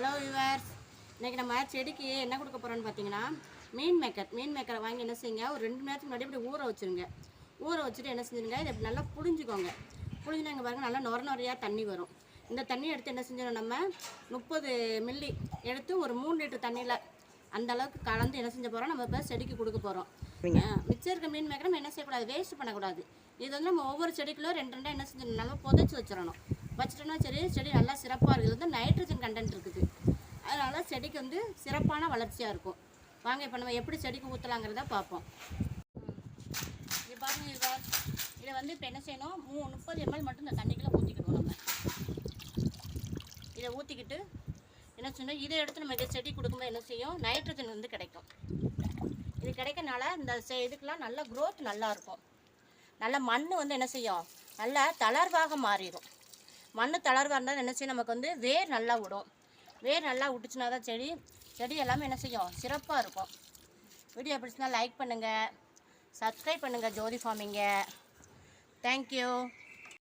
Hello viewers இன்னைக்கு நம்ம செடிக்கு என்ன கொடுக்க போகிறோம்னு பார்த்தீங்கன்னா மீன் மேக்கர். மீன் மேக்கரை வாங்கி என்ன செய்யுங்க ஒரு ரெண்டு மணி நேரத்துக்கு முன்னாடி இப்படி ஊற வச்சுருங்க. ஊற வச்சுட்டு என்ன செஞ்சுருங்க இதை இப்படி நல்லா புழிஞ்சுக்கோங்க. புழிஞ்சுனாங்க பாருங்க நல்லா நொர நொறையாக தண்ணி வரும். இந்த தண்ணி எடுத்து என்ன செஞ்சிடும் நம்ம முப்பது மில்லி எடுத்து ஒரு மூணு லிட்டர் தண்ணியில் அந்த அளவுக்கு கலந்து என்ன செஞ்ச போகிறோம் நம்ம இப்போ செடிக்கு கொடுக்க போகிறோம் மிச்சம் இருக்க மீன் மேக்கரை நம்ம என்ன செய்யக்கூடாது வேஸ்ட் பண்ணக்கூடாது. இது வந்து நம்ம ஒவ்வொரு செடிக்குள்ள ரெண்டு ரெண்டாக என்ன செஞ்சிடணும் நல்லா புதைச்சி வச்சிடணும். வச்சிட்டோம்னா சரி செடி நல்லா சிறப்பாக இருக்குது. வந்து நைட்ரஜன் கண்டென்ட் இருக்குது. தான் செடிக்கு வந்து சிறப்பான வளர்ச்சியாக இருக்கும். வாங்க இப்போ நம்ம எப்படி செடிக்கு ஊற்றலாங்கிறத பார்ப்போம். இது பாருங்க இவா இதை வந்து இப்போ என்ன செய்யணும்? மூ முப்பது எம்எல் மட்டும் இந்த தண்ணிக்குள்ளே ஊற்றிக்கிடுவோம் நம்ம. இதை ஊற்றிக்கிட்டு என்ன செய்யணும்? இதை எடுத்து நம்ம இதை செடி கொடுக்கும்போது என்ன செய்யும்? நைட்ரஜன் வந்து கிடைக்கும். இது கிடைக்கனால இந்த செ- இதுக்கெல்லாம் நல்ல க்ரோத் நல்லா இருக்கும். நல்ல மண் வந்து என்ன செய்யும்? நல்லா தளர்வாக மாறிடும். மண் தளர்வாக இருந்தால் என்ன செய்யும்? நமக்கு வந்து வேர் நல்லா விடும். வேர் நல்லா விட்டுச்சுனா தான் செடி. செடி எல்லாமே என்ன செய்யும்? சிறப்பாக இருக்கும். வீடியோ பிடிச்சினா லைக் பண்ணுங்கள் சப்ஸ்கிரைப் பண்ணுங்கள் ஜோதி ஃபார்மிங்க. தேங்க்யூ